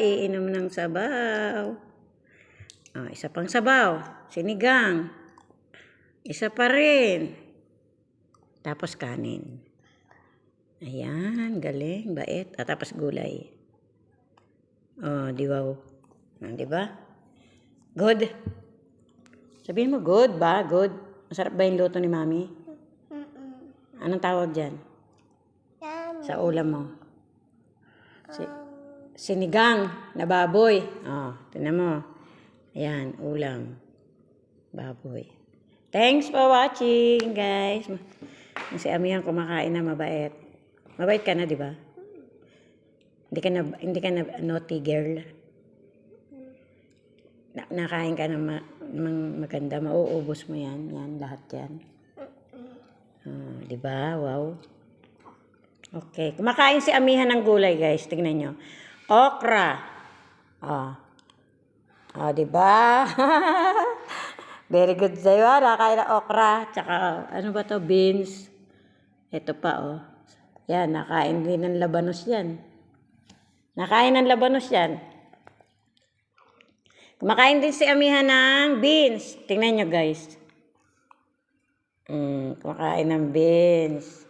iinom ng sabaw. Ah, isa pang sabaw. Sinigang. Isa pa rin. Tapos kanin. Ayan, galing, bait. At tapos gulay. Oh, di wow. Ah, di ba? Good. Sabihin mo, good ba? Good. Masarap ba yung luto ni Mami? Anong tawag dyan? Sa ulam mo? Si, sinigang na baboy. Oh, tinan mo. Ayan, ulam. Baboy. Thanks for watching, guys. Si Amihan kumakain na mabait. Mabait ka na, di ba? Hindi ka na, hindi ka na naughty girl. Na, nakain ka ng ma, mang maganda, mauubos mo yan. Yan, lahat yan. Ah, di ba? Wow. Okay. Kumakain si Amihan ng gulay, guys. Tingnan nyo. Okra. Ah. Ah, di ba? Very good sa'yo, ah. Nakakain ng okra. Tsaka, ano ba to? Beans. Ito pa, oh. Yan, nakain din ng labanos yan. Nakain ng labanos yan. Kumakain din si Amihan ng beans. Tingnan nyo, guys. Mm, kumakain ng beans.